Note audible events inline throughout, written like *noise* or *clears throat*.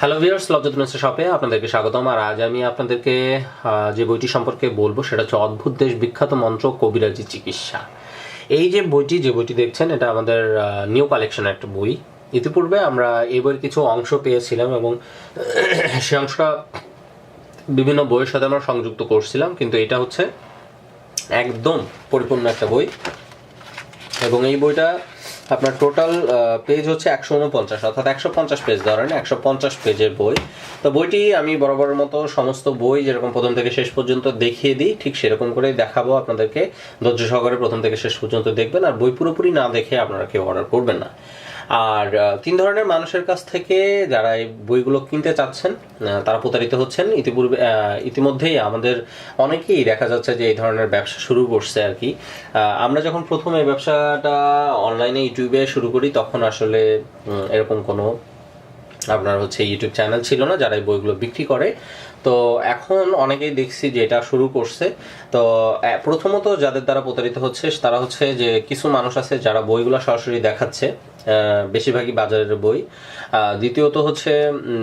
Hello viewers লজ্জাতুনেসা শপে আপনাদেরকে স্বাগতম। আর আজ আমি আপনাদেরকে যে বইটি সম্পর্কে বলব সেটা হচ্ছে অদ্ভুত দেশ বিখ্যাত মন্ত্র কবিরাজি চিকিৎসা। এই যে বইটি যে বইটি দেখছেন, এটা আমাদের নিউ কালেকশন একটা বই। ইতিপূর্বে আমরা এই বইয়ের কিছু অংশ পেয়েছিলাম এবং *clears throat* সে অংশটা বিভিন্ন বইয়ের সাথে আমরা সংযুক্ত করছিলাম, কিন্তু এটা হচ্ছে একদম পরিপূর্ণ একটা বই। এবং এই বইটা আপনার টোটাল পেজ হচ্ছে একশো উনপঞ্চাশ, অর্থাৎ একশো পঞ্চাশ পেজ ধরেন একশো পঞ্চাশ পেজের বই। তো বইটি আমি বরাবরের মতো সমস্ত বই যেরকম প্রথম থেকে শেষ পর্যন্ত দেখিয়ে দিই, ঠিক সেরকম করেই দেখাবো আপনাদেরকে। ধৈর্য সহকারে প্রথম থেকে শেষ পর্যন্ত দেখবেন, আর বই পুরোপুরি না দেখে আপনারা কেউ অর্ডার করবেন না। আর তিন ধরনের মানুষের কাছ থেকে যারা এই বইগুলো কিনতে চাচ্ছেন তারা প্রতারিত হচ্ছেন। ইতিপূর্বে ইতিমধ্যেই আমাদের অনেকেই দেখা যাচ্ছে যে এই ধরনের ব্যবসা শুরু করছে আর কি। আমরা যখন প্রথম এই ব্যবসাটা অনলাইনে, ইউটিউবে শুরু করি, তখন আসলে এরকম কোনো আপনার হচ্ছে ইউটিউব চ্যানেল ছিল না, যারা এই বইগুলো বিক্রি করে। তো এখন অনেকেই দেখছি যে এটা শুরু করছে। তো প্রথমত যাদের দ্বারা প্রতারিত হচ্ছে, তারা হচ্ছে যে কিছু মানুষ আছে যারা বইগুলো সরাসরি দেখাচ্ছে বেশিরভাগই বাজারের বই। দ্বিতীয়ত হচ্ছে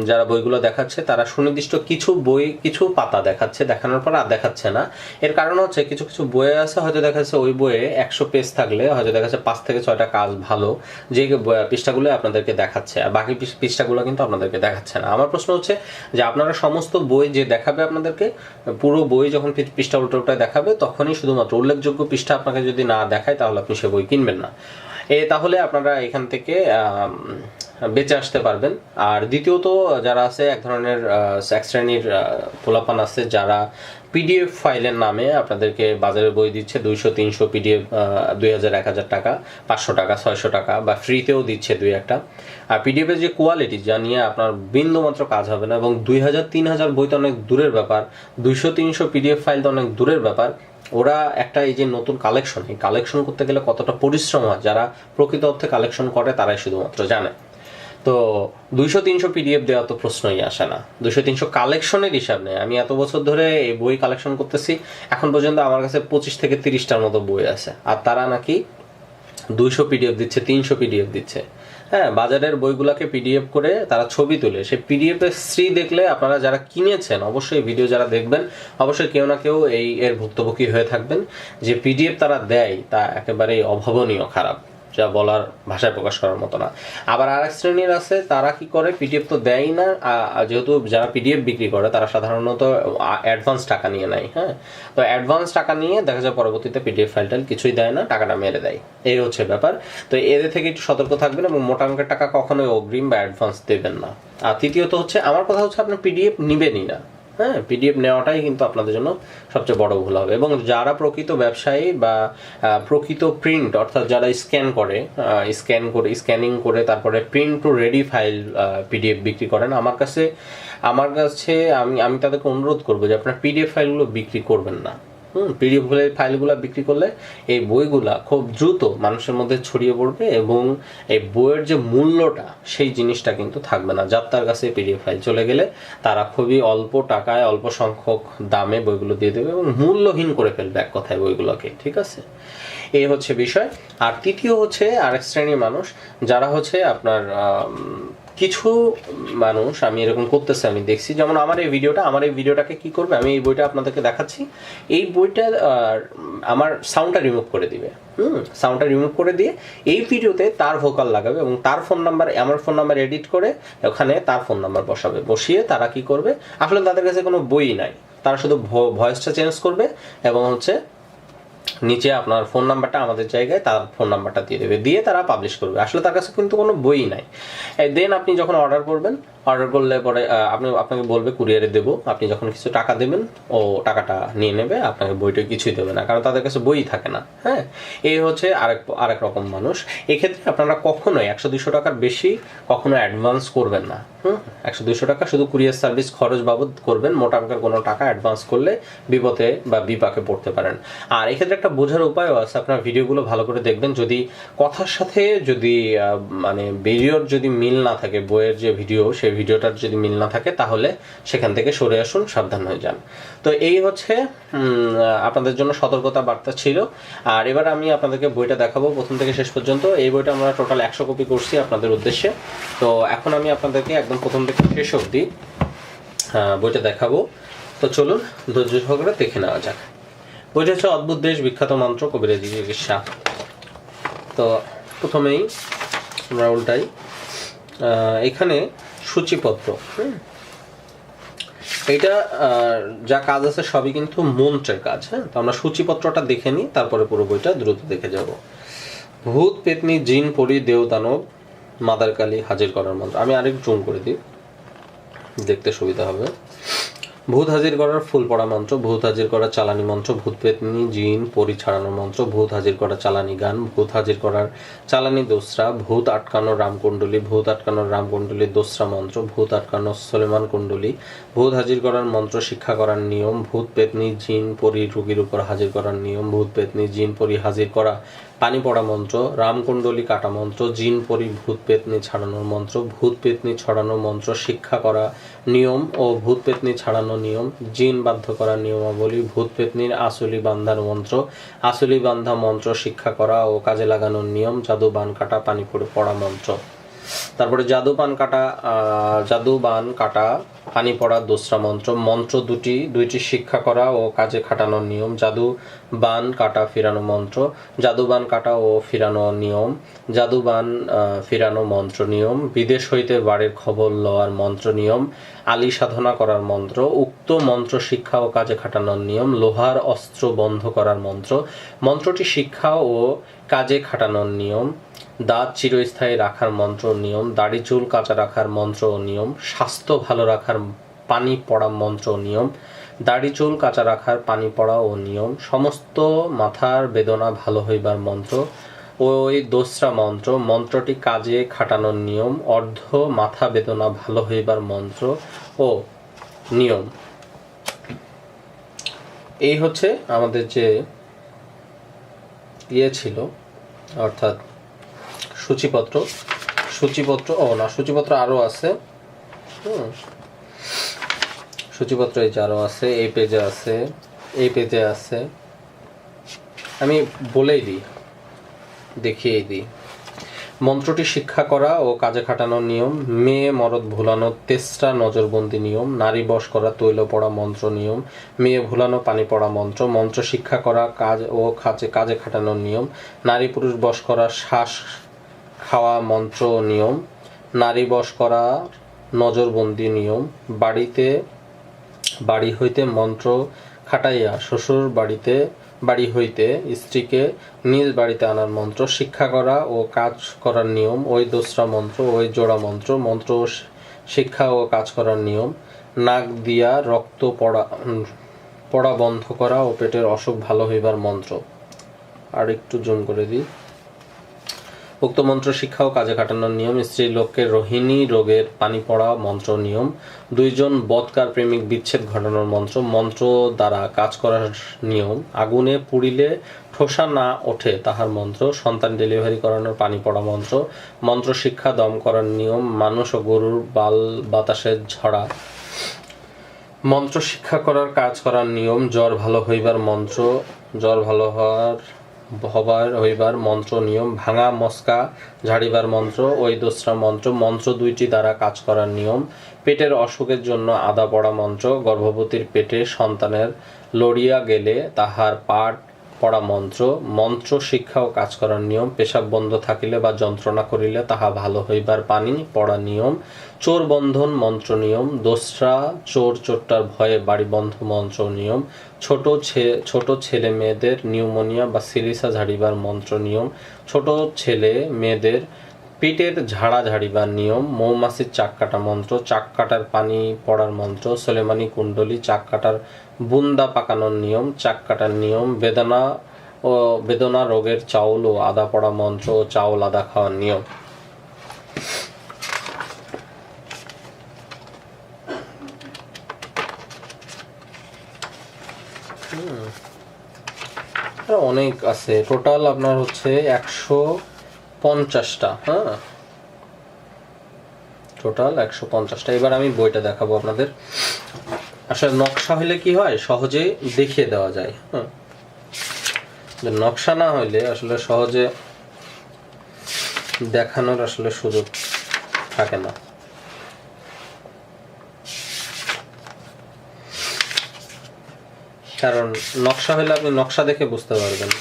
যারা বইগুলো দেখাচ্ছে, তারা সুনির্দিষ্ট কিছু বই, কিছু পাতা দেখাচ্ছে, দেখানোর পর আর দেখাচ্ছে না। এর কারণ হচ্ছে কিছু কিছু বইয়ে আছে, হয়তো দেখা যাচ্ছে ওই বইয়ে একশো পেজ থাকলে, হয়তো দেখা যাচ্ছে পাঁচ থেকে ছয়টা কাজ ভালো, যে পৃষ্ঠাগুলো আপনাদেরকে দেখাচ্ছে। আর বাকি পৃষ্ঠাগুলো কিন্তু আপনাদেরকে দেখাচ্ছে না। আমার প্রশ্ন হচ্ছে যে আপনারা সমস্ত বই যে দেখাবে আপনাদেরকে, পুরো বই যখন পৃষ্ঠা উল্টো উল্টায় দেখাবে, তখনই শুধুমাত্র উল্লেখযোগ্য পৃষ্ঠা আপনাকে যদি না দেখায়, তাহলে আপনি সে বই কিনবেন না। এ, তাহলে আপনারা এখান থেকে বেঁচে আসতে পারবেন। আর দ্বিতীয়ত, যারা আছে, এক ধরনের এক শ্রেণির পোলাপান আছে, যারা পিডিএফ ফাইলের নামে আপনাদেরকে বাজারে বই দিচ্ছে দুইশো, তিনশো পিডিএফ দুই হাজার, এক হাজার টাকা, পাঁচশো টাকা, ছয়শো টাকা বা ফ্রিতেও দিচ্ছে দুই একটা। আর পিডিএফের যে কোয়ালিটি যা নিয়ে আপনার বিন্দুমাত্র কাজ হবে না এবং দুই হাজার, তিন হাজার বই তো অনেক দূরের ব্যাপার, দুইশো, তিনশো পিডিএফ ফাইল তো অনেক দূরের ব্যাপার। ওরা একটা এই যে নতুন কালেকশন এই কালেকশন করতে গেলে কতটা পরিশ্রম হয়, যারা প্রকৃত অর্থে কালেকশন করে, তারাই শুধুমাত্র জানে। তো দুইশো তিনশো পিডিএফ দেওয়া তো প্রশ্নই আসে না। দুইশো তিনশো কালেকশনের হিসাব নেই আমি এত বছর ধরে এই বই কালেকশন করতেছি, এখন পর্যন্ত আমার কাছে পঁচিশ থেকে তিরিশটার মতো বই আছে। আর তারা নাকি দুইশো পিডিএফ দিচ্ছে, তিনশো পিডিএফ দিচ্ছে। হ্যাঁ বাজারের বইগুলোকে পিডিএফ করে তারা ছবি তুলে। সেই পিডিএফ এর শ্রী দেখলে আপনারা যারা কিনেছেন, অবশ্যই ভিডিও যারা দেখবেন, অবশ্যই কেউ না কেউ এই এর ভুক্তভোগী হয়ে থাকবেন। যে পিডিএফ তারা দেয়, তা একেবারেই অভাবনীয়, খারাপ। যা বলার ভাষায় প্রকাশ করার মতো না। আবার আর এক শ্রেণির আছে, তারা কি করে? পিডিএফ তো দেয় না। যেহেতু যারা পিডিএফ বিক্রি করে, তারা সাধারণত অ্যাডভান্স টাকা নিয়ে নেয় হ্যাঁ? তো অ্যাডভান্স টাকা নিয়ে দেখা যায় পরবর্তীতে পিডিএফ ফাইলটা কিছুই দেয় না, টাকাটা মেরে দেয়। এই হচ্ছে ব্যাপার। তো এদের থেকে একটু সতর্ক থাকবেন এবং মোটা অঙ্কের টাকা কখনোই অগ্রিম বা অ্যাডভান্স দেবেন না। আর তৃতীয়ত হচ্ছে, আমার কথা হচ্ছে আপনার পিডিএফ নিবেনই না। হ্যাঁ পিডিএফ নেওয়াটাই কিন্তু আপনাদের জন্য সবচেয়ে বড় ভুল হবে। এবং যারা প্রকৃত ব্যবসায়ী বা প্রকৃত প্রিন্ট অর্থাৎ যারা স্ক্যান করে স্ক্যান করে স্ক্যানিং করে তারপরে print to ready file PDF বিক্রি করেন, আমার কাছে আমার কাছে আমি আমি তাদেরকে অনুরোধ করব যে আপনার পিডিএফ ফাইলগুলো বিক্রি করবেন না। হুম পিডিএফ ফাইলগুলো বিক্রি করলে এই বইগুলা খুব দ্রুত মানুষের মধ্যে ছড়িয়ে পড়বে এবং এই বইয়ের যে মূল্যটা, সেই জিনিসটা কিন্তু থাকবে না। যার তার কাছে পিডিএফ ফাইল চলে গেলে তারা খুবই অল্প টাকায়, অল্প সংখ্যক দামে বইগুলো দিয়ে দেবে এবং মূল্যহীন করে ফেলবে এক কথায় বইগুলোকে, ঠিক আছে? এই হচ্ছে বিষয়। আর তৃতীয় হচ্ছে আরেক শ্রেণির মানুষ, যারা হচ্ছে আপনার কিছু মানুষ আমি এরকম করতেছে, আমি দেখছি। যেমন আমার এই ভিডিওটা, আমার এই ভিডিওটাকে কি করবে? আমি এই বইটা আপনাদেরকে দেখাচ্ছি। এই বইটা আমার সাউন্ডটা রিমুভ করে দিবে। হুম? সাউন্ডটা রিমুভ করে দিয়ে এই ভিডিওতে তার ভোকাল লাগাবে এবং তার ফোন নাম্বার আমার ফোন নাম্বার এডিট করে ওখানে তার ফোন নাম্বার বসাবে। বসিয়ে তারা কি করবে? আসলে তাদের কাছে কোনো বই নাই। তারা শুধু ভয়েসটা চেঞ্জ করবে এবং হচ্ছে নিচে আপনার ফোন নাম্বারটা আমাদের জায়গায় তার ফোন নাম্বারটা দিয়ে দেবে। দিয়ে তারা পাবলিশ করবে। আসলে তার কাছে কিন্তু কোনো বই নাই। দেন আপনি যখন অর্ডার করবেন অর্ডার করলে পরে আপনি, আপনাকে বলবে কুরিয়ারে দেবো। আপনি যখন কিছু টাকা দেবেন, ও টাকাটা নিয়ে নেবে, আপনাকে বইটা কিছুই দেবে না, কারণ তাদের কাছে বই থাকে না। হ্যাঁ? এই হচ্ছে আরেক আরেক রকম মানুষ। এক্ষেত্রে আপনারা কখনোই একশো দুশো টাকার বেশি কখনো অ্যাডভান্স করবেন না। হুম? একশো দুশো টাকা শুধু কুরিয়ার সার্ভিস খরচ বাবদ করবেন। মোটা অঙ্কের কোনো টাকা অ্যাডভান্স করলে বিপদে বা বিপাকে পড়তে পারেন। আর এক্ষেত্রে একটা বোঝার উপায়ও আছে। আপনার ভিডিওগুলো ভালো করে দেখবেন। যদি কথার সাথে যদি মানে ভিডিওর যদি মিল না থাকে, বইয়ের যে ভিডিও, সেই ভিডিওটার যদি মিল না থাকে, তাহলে সেখান থেকে সরে আসুন, সাবধান হয়ে যান। তো এই হচ্ছে আপনাদের জন্য সতর্কতা বার্তা ছিল। আর এবার আমি আপনাদেরকে বইটা দেখাবো প্রথম থেকে শেষ পর্যন্ত। এই বইটা আমরা টোটাল একশো কপি করছি আপনাদের উদ্দেশ্যে। তো এখন আমি আপনাদেরকে একদম প্রথম থেকে শেষ অবধি বইটা দেখাবো। তো চলুন, ধৈর্য সহকারে দেখে নেওয়া যাক। হচ্ছে অদ্ভুত দেশ, বিখ্যাত মন্ত্র কবিরাজি চিকিৎসা তো প্রথমেই আমরা উল্টাই। এখানে সূচিপত্র। এটা যা কাজ আছে সবই কিন্তু মন্ত্রের কাজ হ্যাঁ? তো আমরা সূচিপত্রটা দেখে নিই, তারপরে পুরো বইটা দ্রুত দেখে যাব। ভূত, পেতনি, জিন, পরি, দেও, দানব মাদারকালী হাজির করার মন্ত্র। আমি আরেক জুম করে দিই, দেখতে সুবিধা হবে। ভূত হাজির করার ফুল পড়া মন্ত্র, ভূত হাজির করার চালানি মন্ত্র, ভূত পেতনি, জিন, পরি ছাড়ানোর মন্ত্র, ভূত হাজির করার চালানি গান, ভূত হাজির করার চালানি দোসরা, ভূত আটকানোর রামকুণ্ডলী ভূত আটকানোর রামকুণ্ডলী দোসরা মন্ত্র, ভূত আটকানোর সলেমান কুণ্ডলী, ভূত হাজির করার মন্ত্র শিক্ষা করার নিয়ম, ভূত পেতনি, জিন, পরি রোগীর উপর হাজির করার নিয়ম, ভূত পেতনি, জিন, পরি হাজির করা পানি পড়া মন্ত্র, রামকুণ্ডলী কাটা মন্ত্র, জিন পরি ভূত পেতনি ছাড়ানোর মন্ত্র, ভূত পেতনি ছড়ানোর মন্ত্র, শিক্ষা করা নিয়ম ও ভূত পেতনি ছাড়ানোর নিয়ম, জিন বাধ্য করার নিয়মাবলী, ভূত পেতনির আসলি বান্ধার মন্ত্র, আসলি বান্ধা মন্ত্র, শিক্ষা করা ও কাজে লাগানোর নিয়ম, জাদু বান কাটা পানি পড়ে পড়া মন্ত্র। তারপরে জাদু পান কাটা জাদু বান কাটা, পানি পড়া দোসরা মন্ত্র মন্ত্র দুটি, দুইটি শিক্ষা করা ও কাজে খাটানোর নিয়ম, জাদু বান কাটা ফিরানো মন্ত্র, জাদু বান কাটা ও ফিরানো নিয়ম, জাদু বান ফিরানো মন্ত্র নিয়ম, বিদেশ হইতে বাড়ির খবর লওয়ার মন্ত্র নিয়ম, আলী সাধনা করার মন্ত্র, উক্ত মন্ত্র শিক্ষা ও কাজে খাটানোর নিয়ম, লোহার অস্ত্র বন্ধ করার মন্ত্র, মন্ত্রটি শিক্ষা ও কাজে খাটানোর নিয়ম দাঁত চিরস্থায়ী রাখার মন্ত্র নিয়ম, দাড়ি চুল কাঁচা রাখার মন্ত্র নিয়ম, স্বাস্থ্য ভালো রাখার পানি পড়া মন্ত্র নিয়ম, দাড়ি চুল কাঁচা রাখার পানি পড়া ও নিয়ম, সমস্ত মাথার বেদনা ভালো হইবার মন্ত্র ও ওই দোসরা মন্ত্র, মন্ত্রটি কাজে খাটানোর নিয়ম, অর্ধ মাথা বেদনা ভালো হইবার মন্ত্র ও নিয়ম। এই হচ্ছে আমাদের যে ইয়ে ছিল, অর্থাৎ সূচিপত্র সূচিপত্র, ও না, সূচিপত্র আরও আছে। হুম। সূচিপত্র এই যে আরও আছে, এই পেজে আছে, এই পেজে আছে। আমি বলেই দিই, দেখিয়েই দিই। মন্ত্রটি শিক্ষা করা ও কাজে খাটানোর নিয়ম, মেয়ে মরদ ভুলানো তেসরা নজরবন্দি নিয়ম, নারী বশ করা তৈল পড়া মন্ত্র নিয়ম, মেয়ে ভুলানো পানি পড়া মন্ত্র মন্ত্র শিক্ষা করা কাজ ও কাজে কাজে খাটানোর নিয়ম, নারী পুরুষ বশ করা শ্বাস খাওয়া মন্ত্র নিয়ম, নারী বশ করা নজরবন্দি নিয়ম, বাড়িতে, বাড়ি হইতে মন্ত্র খাটাইয়া শ্বশুর বাড়িতে, বাড়ি হইতে স্ত্রীকে নিজ বাড়িতে আনার মন্ত্র, শিক্ষা করা ও কাজ করার নিয়ম, ওই দোসরা মন্ত্র, ওই জোড়া মন্ত্র মন্ত্র শিক্ষা ও কাজ করার নিয়ম, নাক দিয়া রক্ত পড়া পড়া বন্ধ করা ও পেটের অসুখ ভালো হইবার মন্ত্র। আর একটু জুম করে দিই। উক্ত মন্ত্র শিক্ষা ও কাজে খাটানোর নিয়ম, স্ত্রী লোককে রোহিণী রোগের পানি পড়া মন্ত্র নিয়ম। দুইজন বৎকার প্রেমিক বিচ্ছেদ ঘটানোর মন্ত্র মন্ত্র দ্বারা কাজ করার নিয়ম। আগুনে পুড়িলে ঠোসা না ওঠে তাহার মন্ত্র, সন্তান ডেলিভারি করানোর পানি পড়া মন্ত্র। মন্ত্র শিক্ষা দম করার নিয়ম, মানুষ ও গরুর বাল বাতাসে ঝরা। মন্ত্র শিক্ষা করার কাজ করার নিয়ম, জ্বর ভালো হইবার মন্ত্র, জ্বর ভালো হওয়ার হবার হইবার মন্ত্র নিয়ম, ভাঙা, মস্কা, ঝাড়িবার মন্ত্র, ওই দোসরা মন্ত্র মন্ত্র দুইটি দ্বারা কাজ করার নিয়ম, পেটের অসুখের জন্য আদা পড়া মন্ত্র, গর্ভবতীর পেটে সন্তানের লড়িয়া গেলে তাহার পাঠ পড়া মন্ত্র মন্ত্র শিক্ষা ও কাজ করার নিয়ম, পেশাব বন্ধ থাকিলে বা যন্ত্রণা করিলে তাহা ভালো হইবার পানি পড়া নিয়ম, চোর বন্ধন মন্ত্র নিয়ম, দোসরা চোর চোরটার ভয়ে বাড়ি বন্ধ মন্ত্র নিয়ম, ছোট ছোট ছেলে মেয়েদের নিউমোনিয়া বা সিরিসা ঝাড়িবার মন্ত্র নিয়ম, ছোট ছেলে মেয়েদের পিটের ঝাড়া ঝাড়িবার নিয়ম, মৌমাছির চাক কাটা মন্ত্র, চাক কাটার পানি পড়ার মন্ত্র, সোলেমানি কুণ্ডলী চাক কাটার বুন্দা পাকানোর নিয়ম, চাক কাটার নিয়ম, বেদনা ও বেদনা রোগের চাউল ও আদা পড়া মন্ত্র ও চাউল আদা খাওয়ার নিয়ম। অনেক আছে। টোটাল আপনার হচ্ছে একশো পঞ্চাশটা হ্যাঁ? টোটাল একশো পঞ্চাশটা। এবার আমি বইটা দেখাবো আপনাদের। আসলে নকশা হইলে কি হয়? সহজে দেখিয়ে দেওয়া যায় হ্যাঁ নকশা না হইলে আসলে সহজে দেখানোর আসলে সুযোগ থাকে না। কারণ নকশা হলে আপনি নকশা দেখে বুঝতে পারবেন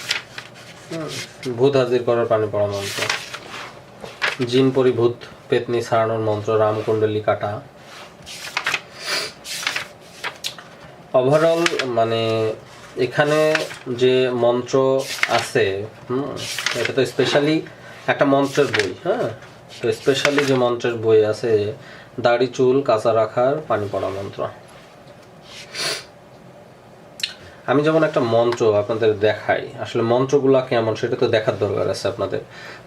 ভূত হাজির করার পানি পড়া মন্ত্র। জিন পরিভূত, পেতনি ছাড়ানোর মন্ত্র, রামকুণ্ডলী কাটা। ওভারঅল মানে এখানে যে মন্ত্র আছে, হুম, এটা তো স্পেশালি একটা মন্ত্রের বই হ্যাঁ? তো স্পেশালি যে মন্ত্রের বই আছে, দাড়ি, চুল, কাঁচা রাখার পানি পড়া মন্ত্র। আমি যেমন একটা মন্ত্র আপনাদের দেখাই, আসলে মন্ত্রগুলা কেমন সেটা তো দেখার দরকার আছে আপনাদের।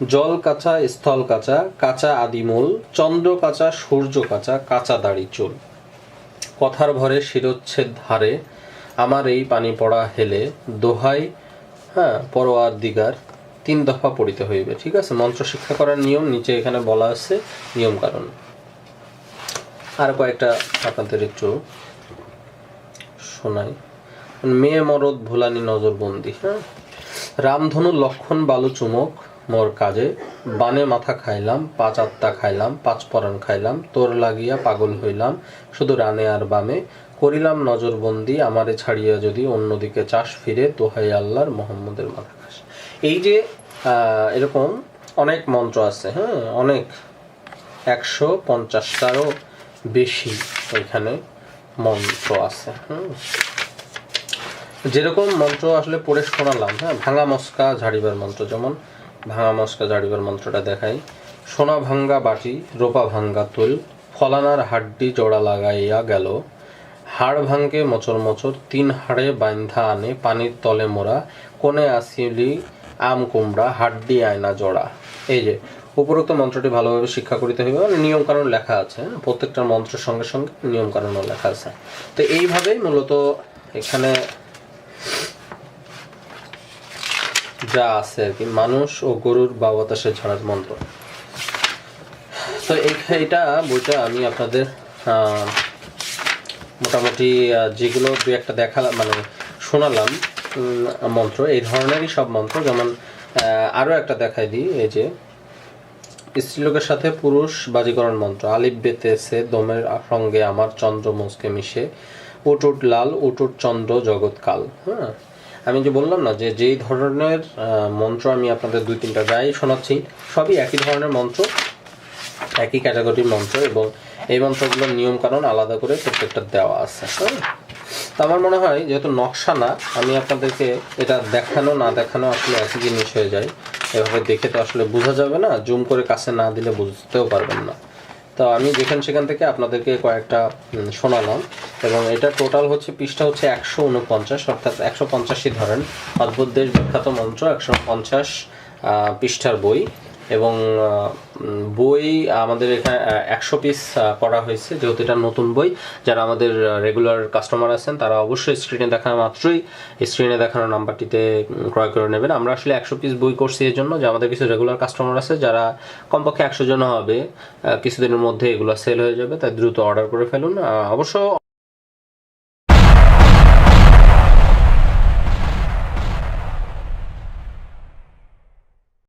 জল কাঁচা, স্থল কাঁচা কাঁচা আদিমূল, চন্দ্র কাঁচা, সূর্য কাঁচা কাঁচা দাড়ি, চুল। কথার ভরে শিরোচ্ছেদ ধারে আমার এই পানি পড়া হেলে দোহাই হ্যাঁ পরোয়ার দিগার তিন দফা পড়িতে হইবে, ঠিক আছে? মন্ত্র শিক্ষা করার নিয়ম, নিচে এখানে বলা আছে নিয়ম কারণ আর কয়েকটা আপনাদের একটু শোনাই। মেয়ে মরদ ভোলানি নজরবন্দি হ্যাঁ? রামধনু লক্ষণ বালু চুমক মোর কাজে বানে মাথা খাইলাম, পাঁচ আত্মা খাইলাম, পাঁচ পরাণ খাইলাম, তোর লাগিয়া পাগল হইলাম, শুধু রানে আর বামে। করিলাম নজরবন্দি, আমারে ছাড়িয়া যদি অন্যদিকে চাষ ফিরে, দোহাই আল্লাহর মোহাম্মদের মাথা খাস। এই যে এরকম অনেক মন্ত্র আছে হ্যাঁ? অনেক। একশো পঞ্চাশটারও বেশি এখানে মন্ত্র আছে, হুম? যেরকম মন্ত্র আসলে পড়ে শোনালাম হ্যাঁ? ভাঙা মস্কা ঝাড়িবার মন্ত্র, যেমন ভাঙা মস্কা ঝাড়িবার মন্ত্রটা দেখাই। সোনা ভাঙ্গা বাটি রোপা ভাঙ্গা তুল, ফলানার হাড্ডি জোড়া লাগাইয়া গেল। হাড় ভাঙ্গে মচর মচর, তিন হাড়ে বাইন্ধা আনে, পানির তলে মোড়া, কোণে আসিলি আম কুমড়া, হাড্ডি আয়না জোড়া। এই যে, উপরোক্ত মন্ত্রটি ভালোভাবে শিক্ষা করিতে হইবে মানে নিয়ম কানুন লেখা আছে হ্যাঁ? প্রত্যেকটা মন্ত্রের সঙ্গে সঙ্গে নিয়মকানুনও লেখা আছে। তো এইভাবেই মূলত এখানে যা আছে আর কি মানুষ ও গরুর বা বাতাসে ঝাড়ার মন্ত্র। তো এই এটা বইটা আমি আপনাদের মোটামুটি যেগুলো দু একটা দেখা মানে শোনালাম মন্ত্র এই ধরনেরই সব মন্ত্র। যেমন আহ, আরও একটা দেখাই দিই এই যে স্ত্রীলোকের সাথে পুরুষ বাজিকরণ মন্ত্র আলিফ বেতেছে দমের সঙ্গে আমার চন্দ্র মুসকে মিশে উটুট লাল উটুট চন্দ্র জগৎকাল হ্যাঁ? আমি যে বললাম না যে যেই ধরনের মন্ত্র আমি আপনাদের দুই তিনটা গায়ে শোনাচ্ছি, সবই একই ধরনের মন্ত্র, একই ক্যাটাগরির মন্ত্র এবং এই মন্ত্রগুলোর নিয়ম কারণ আলাদা করে প্রত্যেকটা দেওয়া আছে। তো আমার মনে হয় যেহেতু নকশা না, আমি আপনাদেরকে এটা দেখানো না দেখানো আসলে একই জিনিস হয়ে যায়। এভাবে দেখে তো আসলে বোঝা যাবে না, জুম করে কাছে না দিলে বুঝতেও পারবেন না। তো আমি যেখান সেখান থেকে আপনাদেরকে কয়েকটা শোনালাম। এবং এটা টোটাল হচ্ছে, পৃষ্ঠা হচ্ছে একশো উনপঞ্চাশ অর্থাৎ একশো পঞ্চাশই ধরেন। অদ্ভুত দেশ বিখ্যাত মন্ত্র, একশো পঞ্চাশ পৃষ্ঠার বই। এবং বই আমাদের এখানে একশো পিস করা হয়েছে। যেহেতু এটা নতুন বই, যারা আমাদের রেগুলার কাস্টমার আছেন, তারা অবশ্যই স্ক্রিনে দেখা মাত্রই স্ক্রিনে দেখানো নাম্বারটিতে ক্রয় করে নেবেন। আমরা আসলে একশো পিস বই করছি এর জন্য যে আমাদের কিছু রেগুলার কাস্টমার আছে, যারা কমপক্ষে একশো জন হবে কিছুদিনের মধ্যে এগুলো সেল হয়ে যাবে, তাই দ্রুত অর্ডার করে ফেলুন। অবশ্য